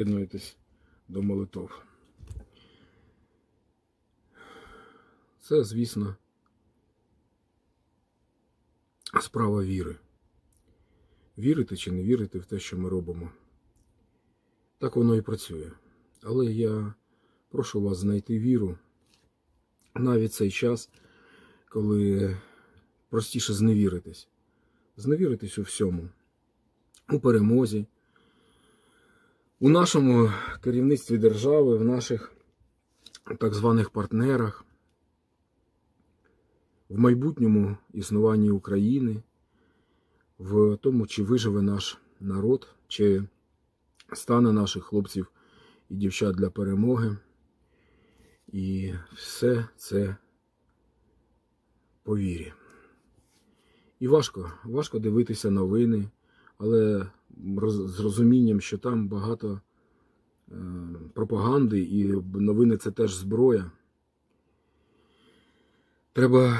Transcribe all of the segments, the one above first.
Приєднуйтесь до молитов. Це, звісно, справа віри. Вірити чи не вірити в те, що ми робимо. Так воно і працює. Але я прошу вас знайти віру навіть цей час, коли простіше зневіритись. Зневіритись у всьому. У перемозі, у нашому керівництві держави, в наших так званих партнерах, в майбутньому існуванні України, в тому, чи виживе наш народ, чи стане наших хлопців і дівчат для перемоги. І все це по вірі. І важко, важко дивитися новини, але з розумінням, що там багато е, пропаганди, і новини це теж зброя. Треба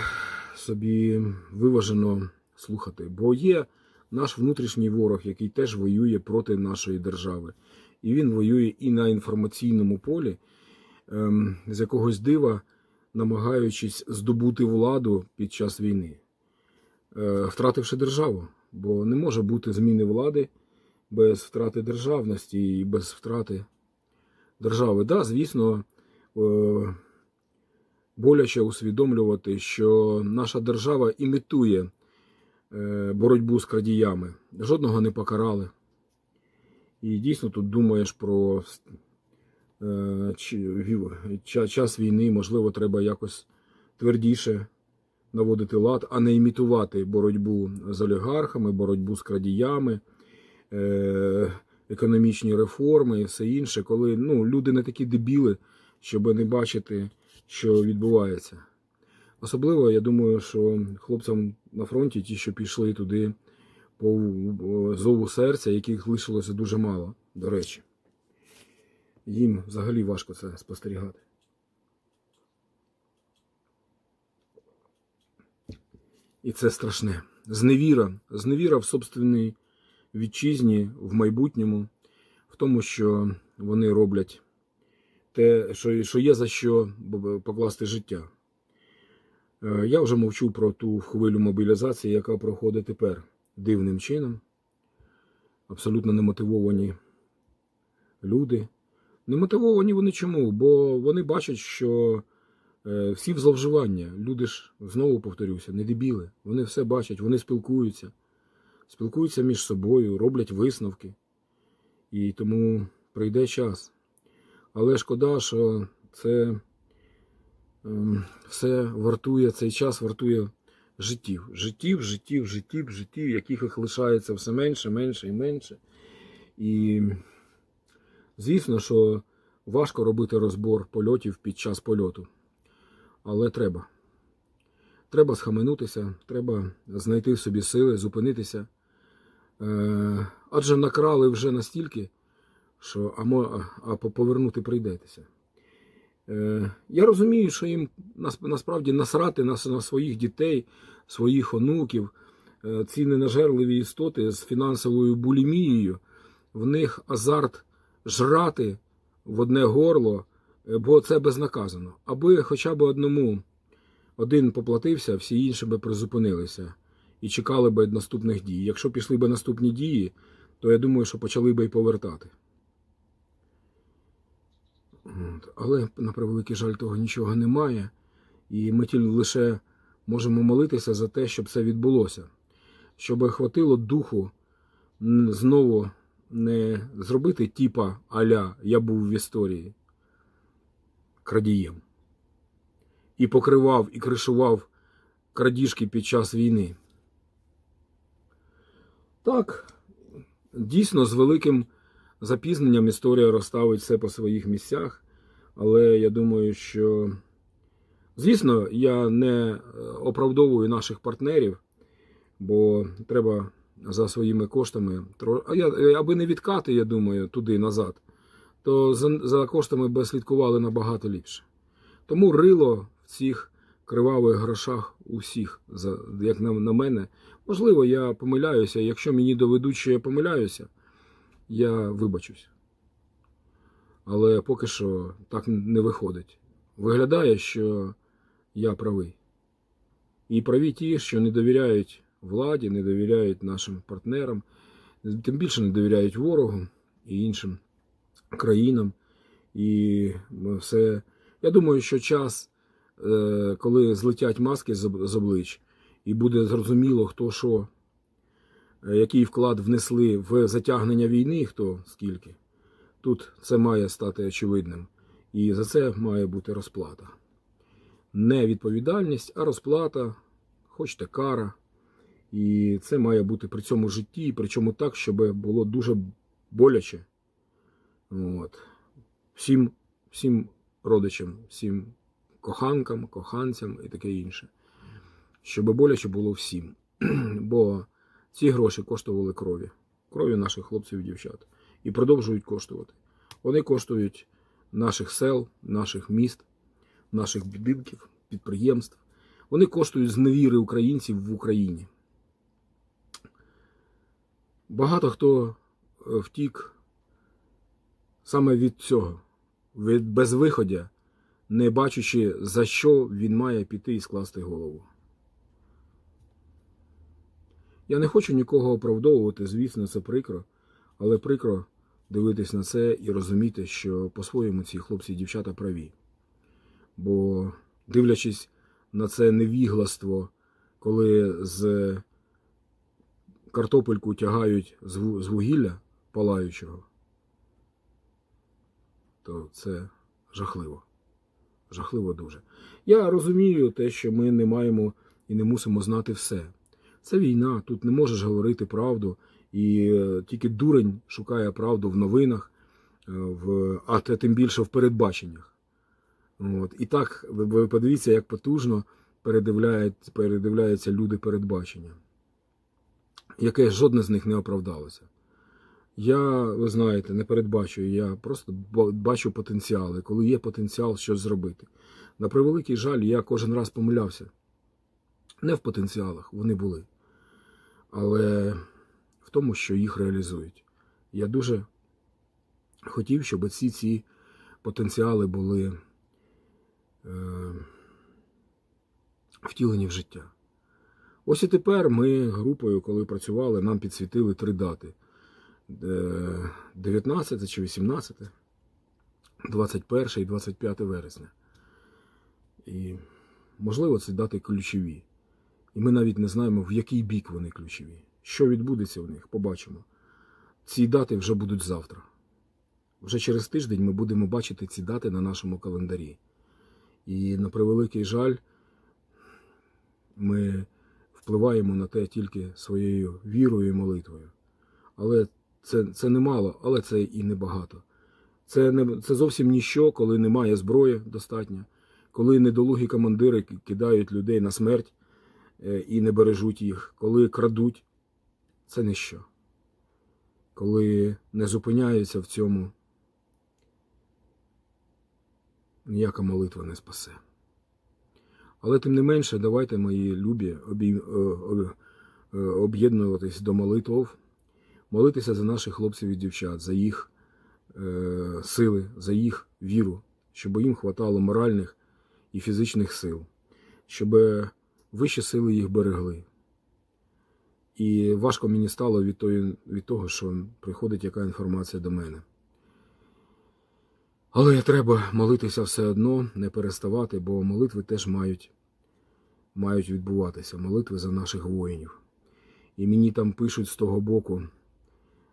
собі виважено слухати, бо є наш внутрішній ворог, який теж воює проти нашої держави. І він воює і на інформаційному полі, ем, з якогось дива, намагаючись здобути владу під час війни, е, втративши державу. Бо не може бути зміни влади без втрати державності і без втрати держави. Да, звісно, е, боляче усвідомлювати, що наша держава імітує е, боротьбу з крадіями. Жодного не покарали. І дійсно тут думаєш про е, час війни, можливо, треба якось твердіше наводити лад, а не імітувати боротьбу з олігархами, боротьбу з крадіями, економічні реформи і все інше, коли ну, люди не такі дебіли, щоб не бачити, що відбувається. Особливо, я думаю, що хлопцям на фронті, ті, що пішли туди по е, зову серця, яких лишилося дуже мало, до речі. Їм взагалі важко це спостерігати. І це страшне. Зневіра. Зневіра в собственній вітчизні, в майбутньому, в тому, що вони роблять те, що, є за що покласти життя. Е, Я вже мовчу про ту хвилю мобілізації, яка проходить тепер дивним чином. Абсолютно немотивовані люди. Немотивовані вони чому? Бо вони бачать, що е, всі в зловживання. Люди ж, знову повторюся, не дебіли. Вони все бачать, вони спілкуються. Спілкуються між собою, роблять висновки. І тому прийде час. Але шкода, що це ем, все вартує, цей час вартує життів. Життів, життів, життів, життів, яких їх лишається все менше, менше і менше. І звісно, що важко робити розбор польотів під час польоту. Але треба. Треба схаменутися, треба знайти в собі сили, зупинитися. Е, адже накрали вже настільки, що а, мо- а повернути прийдетеся. Е, я розумію, що їм насправді насрати на, своїх дітей, своїх онуків, Е, ці ненажерливі істоти з фінансовою булімією, в них азарт жрати в одне горло, бо це безнаказано. Аби хоча б одному один поплатився, всі інші би призупинилися і чекали би наступних дій. Якщо пішли б наступні дії, то я думаю, що почали би і повертати. Але, на превеликий жаль, того нічого немає. І ми тільки лише можемо молитися за те, щоб це відбулося. Щоб хватило духу знову не зробити типа аля я був в історії крадієм. І покривав, і кришував крадіжки під час війни. Так, дійсно, з великим запізненням історія розставить все по своїх місцях, але я думаю, що, звісно, я не е, оправдовую наших партнерів, бо треба за своїми коштами, е, аби не відкати, я думаю, туди назад, то за коштами би слідкували набагато ліпше. Тому рило в цих кривавих грошах усіх, як на, мене. Можливо, я помиляюся. Якщо мені доведуть, що я помиляюся, я вибачусь. Але поки що так не виходить. Виглядає, що я правий. І праві ті, що не довіряють владі, не довіряють нашим партнерам, тим більше не довіряють ворогу і іншим країнам. І все. Я думаю, що час, коли злетять маски з облич, і буде зрозуміло, хто що, е, який вклад внесли в затягнення війни, хто скільки, тут це має стати очевидним. І за це має бути розплата. Не відповідальність, а розплата, хочете кара. І це має бути при цьому житті, і причому так, щоб було дуже боляче. От. Всім, всім родичам, всім коханкам, коханцям і таке інше. Щоб боляче було всім. Бо ці гроші коштували крові, крові наших хлопців і дівчат. І продовжують коштувати. Вони коштують наших сел, наших міст, наших будинків, підприємств. Вони коштують зневіри українців в Україні. Багато хто е, втік саме від цього, від безвиходя, не бачачи, за що він має піти і скласти голову. Я не хочу нікого оправдовувати, звісно, це прикро, але прикро дивитись на це і розуміти, що по-своєму ці хлопці і дівчата праві. Бо, дивлячись на це невігластво, коли з картопельку тягають з вугілля палаючого, то це жахливо. Жахливо дуже. Я розумію те, що ми не маємо і не мусимо знати все. Це війна, тут не можеш говорити правду, і е, тільки дурень шукає правду в новинах, е, в, а тим більше в передбаченнях. От. І так, ви, подивіться, як потужно передивляють, передивляються люди передбачення, яке жодне з них не оправдалося. Я, ви знаєте, не передбачую, я просто бачу потенціали, коли є потенціал щось зробити. На превеликий жаль, я кожен раз помилявся. Не в потенціалах, вони були. Але в тому, що їх реалізують. Я дуже хотів, щоб ці ці потенціали були е, втілені в життя. Ось і тепер ми групою, коли працювали, нам підсвітили три дати: 19 чи 18, 21 і 25 вересня. І, можливо, це дати ключові. І ми навіть не знаємо, в який бік вони ключові. Що відбудеться в них, побачимо. Ці дати вже будуть завтра. Вже через тиждень ми будемо бачити ці дати на нашому календарі. І на превеликий жаль, ми впливаємо на те тільки своєю вірою і молитвою. Але це, це немало, але це і небагато. Це, не, це зовсім ніщо, коли немає зброї достатньо, коли недолугі командири кидають людей на смерть е, і не бережуть їх, коли крадуть, це ніщо. Коли не зупиняються в цьому, ніяка молитва не спасе. Але тим не менше, давайте, мої любі, е, е, об'єднуватись до молитв, молитися за наших хлопців і дівчат, за їх е, сили, за їх віру, щоб їм хватало моральних і фізичних сил, щоб вищі сили їх берегли. І важко мені стало від, тої, від того, що приходить яка інформація до мене. Але треба молитися все одно, не переставати, бо молитви теж мають, мають відбуватися. Молитви за наших воїнів. І мені там пишуть з того боку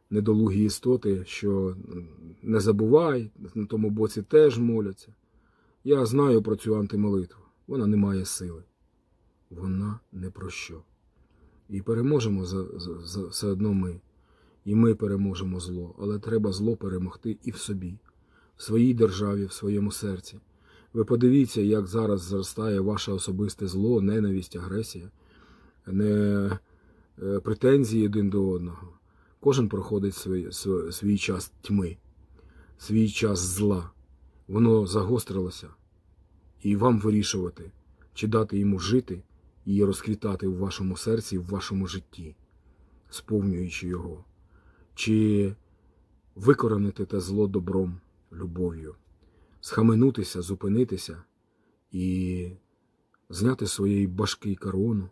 недолугі істоти, що не забувай, на тому боці теж моляться. Я знаю про цю антимолитву. Вона не має сили. Вона не про що. І переможемо за, за, за все одно ми. І ми переможемо зло, але треба зло перемогти і в собі, в своїй державі, в своєму серці. Ви подивіться, як зараз зростає ваше особисте зло, ненависть, агресія, не е, претензії один до одного. Кожен проходить свій, свій, час тьми, свій час зла. Воно загострилося. І вам вирішувати, чи дати йому жити і розквітати в вашому серці, в вашому житті, сповнюючи його, чи викоронити те зло добром, любов'ю, схаменутися, зупинитися і зняти своєї башки корону,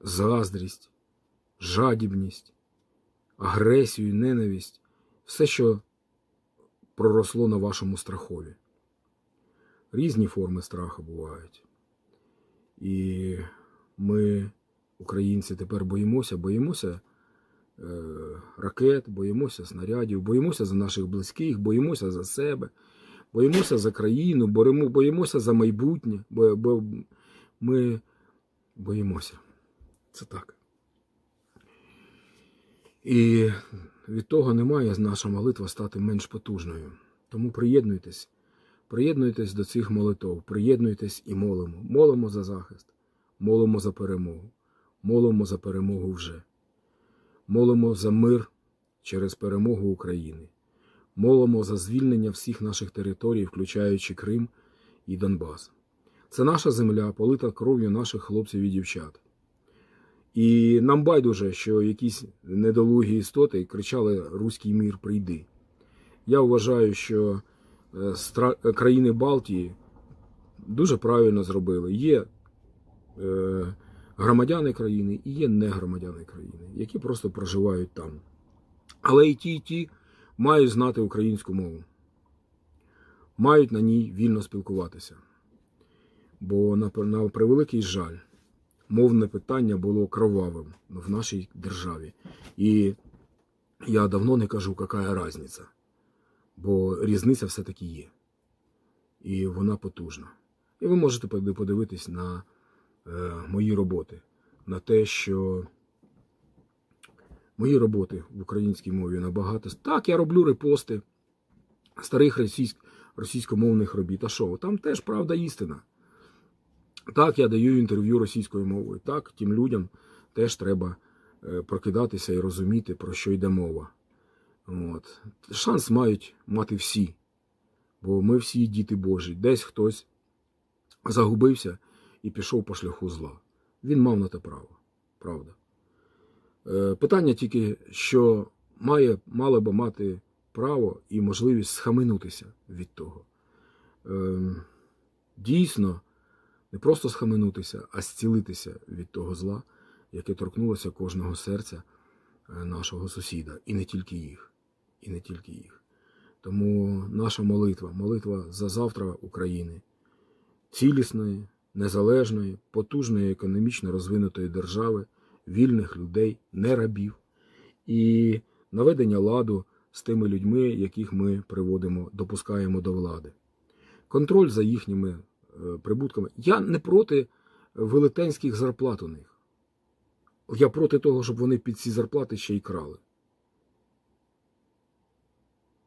заздрість, жадібність, агресію, ненависть, все, що проросло на вашому страхові. Різні форми страху бувають. І ми, українці, тепер боїмося, боїмося е, ракет, боїмося снарядів, боїмося за наших близьких, боїмося за себе, боїмося за країну, боїмося за майбутнє, бо ми боїмося. Це так. І від того не має наша молитва стати менш потужною. Тому приєднуйтесь, приєднуйтесь до цих молитов, приєднуйтесь і молимо. Молимо за захист, молимо за перемогу, молимо за перемогу вже. Молимо за мир через перемогу України. Молимо за звільнення всіх наших територій, включаючи Крим і Донбас. Це наша земля, полита кров'ю наших хлопців і дівчат. І нам байдуже, що якісь недолугі істоти кричали Руський мір прийди. Я вважаю, що е, країни Балтії дуже правильно зробили. Є е, громадяни країни і є негромадяни країни, які просто проживають там. Але і ті, і ті мають знати українську мову, мають на ній вільно спілкуватися. Бо на превеликий жаль, мовне питання було кровавим в нашій державі. І я давно не кажу, яка різниця. Бо різниця все-таки є. І вона потужна. І ви можете подивитись на е, мої роботи, на те, що мої роботи в українській мові набагато. Так, я роблю репости старих російськ, російськомовних робіт. А що? Там теж правда істина. Так, я даю інтерв'ю російською мовою. Так, тим людям теж треба е, прокидатися і розуміти, про що йде мова. От. Шанс мають мати всі, бо ми всі діти Божі. Десь хтось загубився і пішов по шляху зла. Він мав на те право. Правда. Е, Питання тільки, що має, мала би мати право і можливість схаменутися від того. Ем, Дійсно, не просто схаменутися, а зцілитися від того зла, яке торкнулося кожного серця е, нашого сусіда, і не тільки їх. І не тільки їх. Тому наша молитва, молитва за завтра України, цілісної, незалежної, потужної, економічно розвинутої держави, вільних людей, не рабів, і наведення ладу з тими людьми, яких ми приводимо, допускаємо до влади. Контроль за їхніми прибутками. Я не проти велетенських зарплат у них. Я проти того, щоб вони під ці зарплати ще й крали.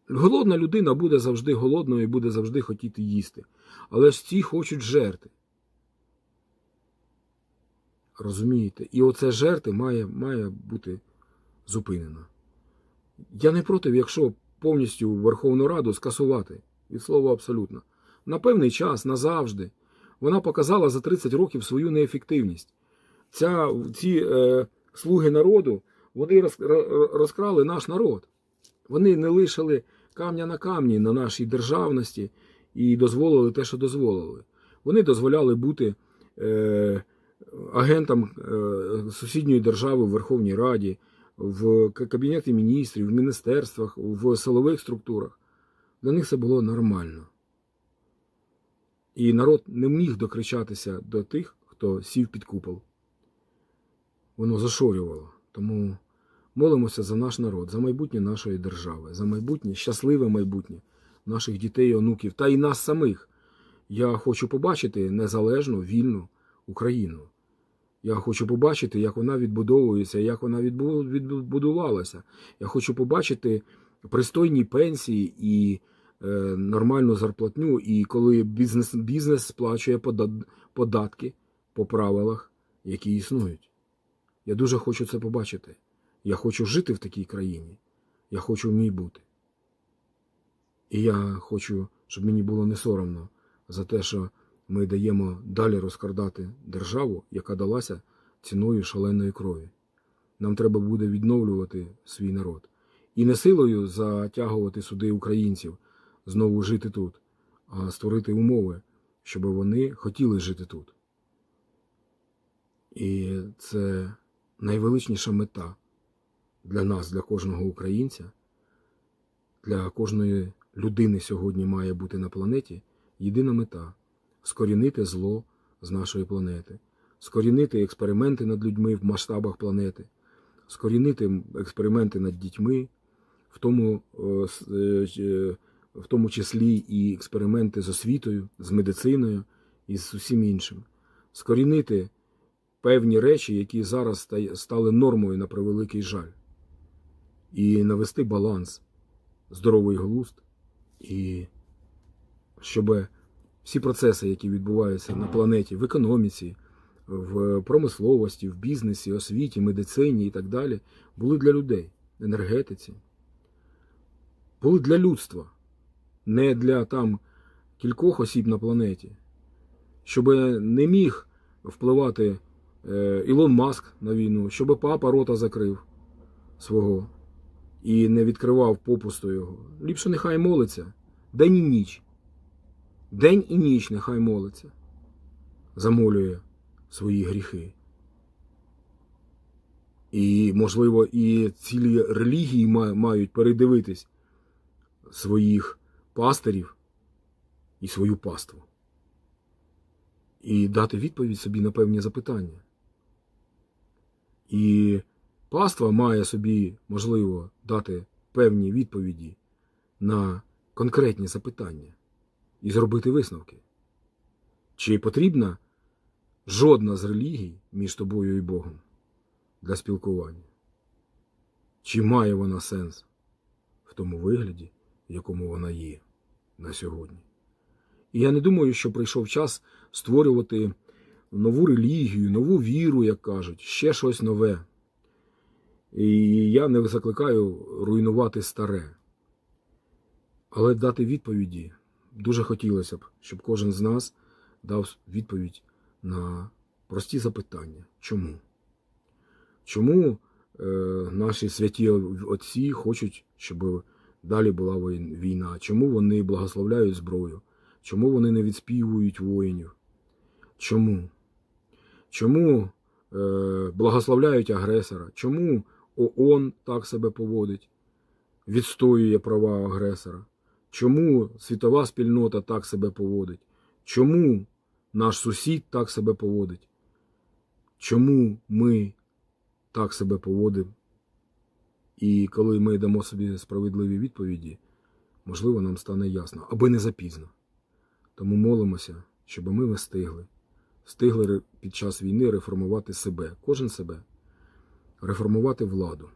Голодна людина буде завжди голодною і буде завжди хотіти їсти. Але ж ці хочуть жерти. Розумієте? І оце жерти має, має бути зупинено. Я не проти, якщо повністю Верховну Раду скасувати від слова абсолютно. На певний час, назавжди. Вона показала за 30 років свою неефективність. Ця, ці е, слуги народу вони роз, розкрали наш народ. Вони не лишили камня на камні на нашій державності і дозволили те, що дозволили. Вони дозволяли бути е, агентам е, сусідньої держави в Верховній Раді, в Кабінеті міністрів, в міністерствах, в силових структурах. Для них це було нормально. І народ не міг докричатися до тих, хто сів під купол. Воно зашорювало. Тому молимося за наш народ, за майбутнє нашої держави, за майбутнє, щасливе майбутнє наших дітей і онуків та і нас самих. Я хочу побачити незалежну, вільну Україну. Я хочу побачити, як вона відбудовується, як вона відбудувалася. Я хочу побачити пристойні пенсії і нормальну зарплатню, і коли бізнес, бізнес сплачує податки по правилах, які існують. Я дуже хочу це побачити. Я хочу жити в такій країні. Я хочу в ній бути. І я хочу, щоб мені було не соромно за те, що ми даємо далі розкрадати державу, яка далася ціною шаленої крові. Нам треба буде відновлювати свій народ. І не силою затягувати сюди українців знову жити тут, а створити умови, щоб вони хотіли жити тут. І це найвеличніша мета для нас, для кожного українця, для кожної людини сьогодні має бути на планеті єдина мета скорінити зло з нашої планети, скорінити експерименти над людьми в масштабах планети, скорінити експерименти над дітьми, в тому, е, е, е, в тому числі і експерименти з освітою, з медициною і з усім іншим, скорінити певні речі, які зараз стали нормою на превеликий жаль, і навести баланс, здоровий глузд, і щоб всі процеси, які відбуваються на планеті в економіці, в промисловості, в бізнесі, освіті, медицині і так далі, були для людей, енергетиці, були для людства, не для там кількох осіб на планеті, щоб не міг впливати е, Ілон Маск на війну, щоб папа рота закрив свого і не відкривав попусту його. Ліпше нехай молиться день і ніч. День і ніч нехай молиться, замолює свої гріхи. І, можливо, і цілі релігії мають передивитись своїх пастирів і свою паству. І дати відповідь собі на певні запитання. І паства має собі, можливо, дати певні відповіді на конкретні запитання і зробити висновки. Чи потрібна жодна з релігій між тобою і Богом для спілкування? Чи має вона сенс в тому вигляді, в якому вона є на сьогодні? І я не думаю, що прийшов час створювати нову релігію, нову віру, як кажуть, ще щось нове. І я не закликаю руйнувати старе. Але дати відповіді дуже хотілося б, щоб кожен з нас дав відповідь на прості запитання. Чому? Чому е, наші святі отці хочуть, щоб далі була війна? Чому вони благословляють зброю? Чому вони не відспівують воїнів? Чому? Чому е, благословляють агресора? Чому ООН так себе поводить, відстоює права агресора? Чому світова спільнота так себе поводить? Чому наш сусід так себе поводить? Чому ми так себе поводимо? І коли ми дамо собі справедливі відповіді, можливо, нам стане ясно, аби не запізно. Тому молимося, щоб ми встигли, встигли під час війни реформувати себе, кожен себе, реформувати владу.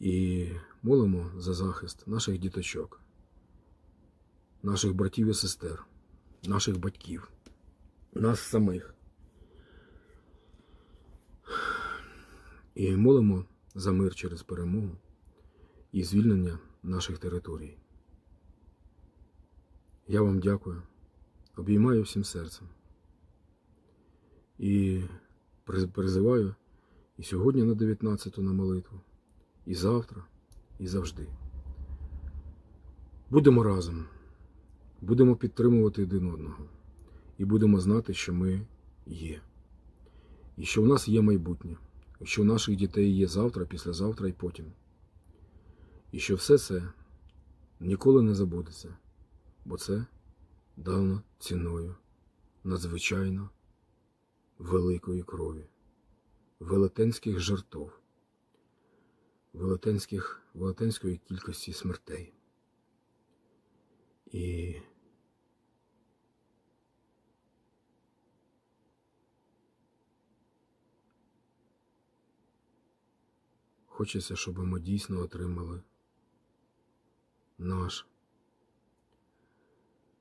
І молимо за захист наших діточок, наших братів і сестер, наших батьків, нас самих. І молимо за мир через перемогу і звільнення наших територій. Я вам дякую, обіймаю всім серцем. І призиваю і сьогодні на 19 ту на молитву, і завтра, і завжди. Будемо разом, будемо підтримувати один одного, і будемо знати, що ми є. І що в нас є майбутнє, що у наших дітей є завтра, післязавтра і потім. І що все це ніколи не забудеться, бо це дано ціною надзвичайно великої крові, велетенських жертв, велетенських, велетенської кількості смертей. І хочеться, щоб ми дійсно отримали наш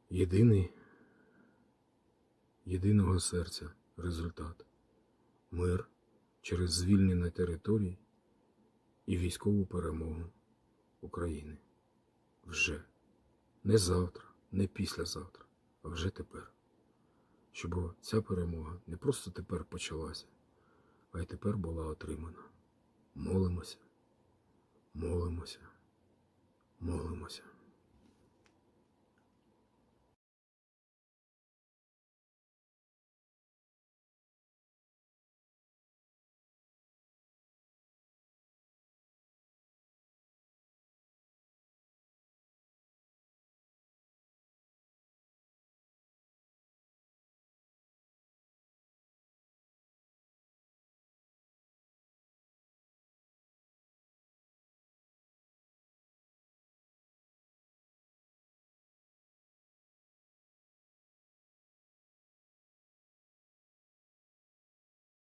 єдиний, єдиного серця результат мир через звільнення територій і військову перемогу України. Вже не завтра, не післязавтра, а вже тепер. Щоб ця перемога не просто тепер почалася, а й тепер була отримана. Молимося, молимося, молимося.